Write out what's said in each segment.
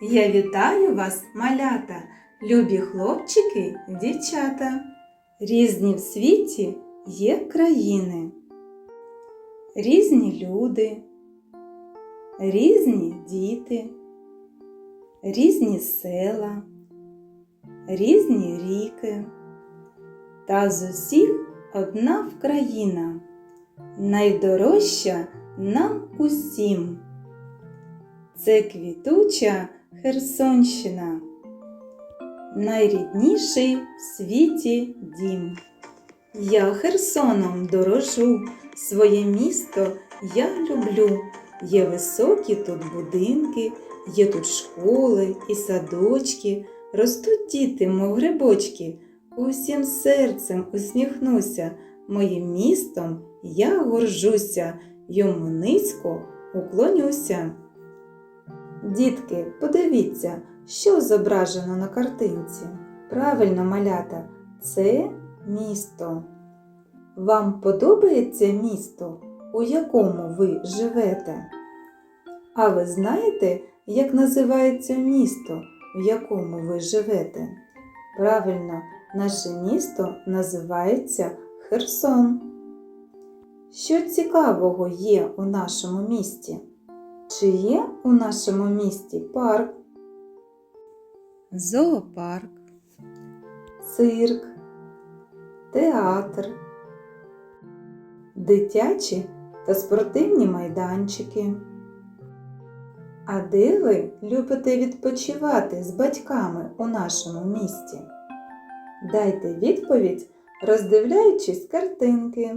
Я вітаю вас, малята, любі хлопчики, дівчата. Різні в світі є країни, різні люди, різні діти, різні села, різні ріки. Та з усіх одна Вкраїна, найдорожча нам усім. Це квітуча Херсонщина, найрідніший в світі дім. Я Херсоном дорожу, своє місто я люблю. Є високі тут будинки, є тут школи і садочки, ростуть діти, мов грибочки. Усім серцем усміхнуся, моїм містом я горжуся, йому низько уклонюся. Дітки, подивіться, що зображено на картинці. Правильно, малята, це місто. Вам подобається місто, у якому ви живете? А ви знаєте, як називається місто, в якому ви живете? Правильно, наше місто називається Херсон. Що цікавого є у нашому місті? Чи є у нашому місті парк? Зоопарк, цирк, театр, дитячі та спортивні майданчики. А де ви любите відпочивати з батьками у нашому місті? Дайте відповідь, роздивляючись картинки.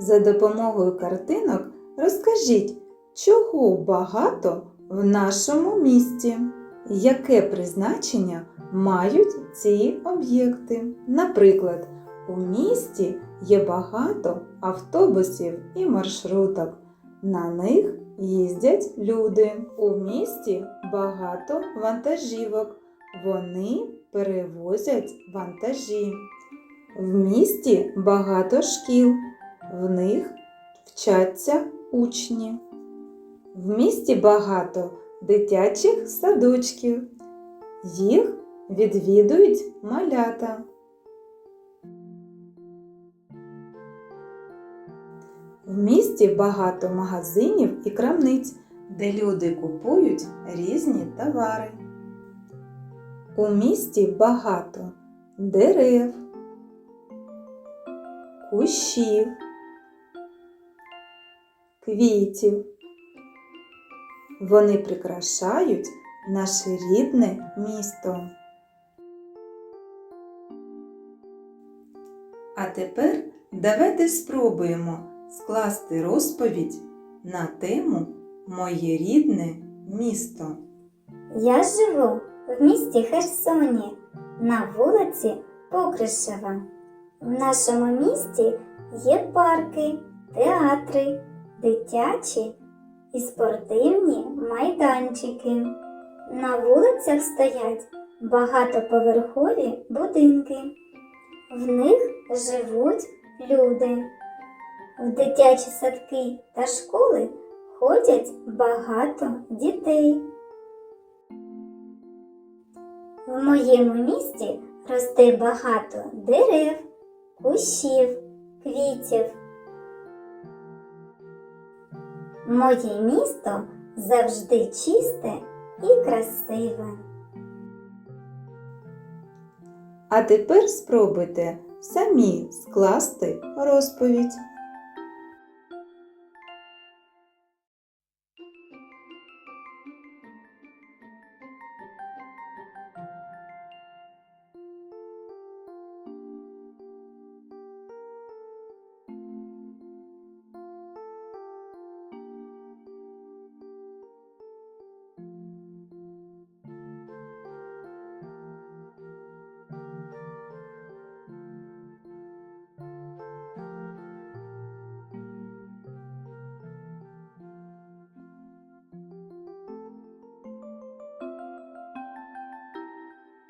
За допомогою картинок розкажіть, чого багато в нашому місті, яке призначення мають ці об'єкти. Наприклад, у місті є багато автобусів і маршруток. На них їздять люди. У місті багато вантажівок. Вони перевозять вантажі. В місті багато шкіл. В них вчаться учні. В місті багато дитячих садочків. Їх відвідують малята. В місті багато магазинів і крамниць, де люди купують різні товари. У місті багато дерев, кущів, квітів. Вони прикрашають наше рідне місто. А тепер давайте спробуємо скласти розповідь на тему Моє рідне місто. Я живу в місті Херсоні на вулиці Покришева. В нашому місті є парки, театри, дитячі і спортивні майданчики. На вулицях стоять багатоповерхові будинки. В них живуть люди. В дитячі садки та школи ходять багато дітей. В моєму місті росте багато дерев, кущів, квітів. Моє місто завжди чисте і красиве. А тепер спробуйте самі скласти розповідь.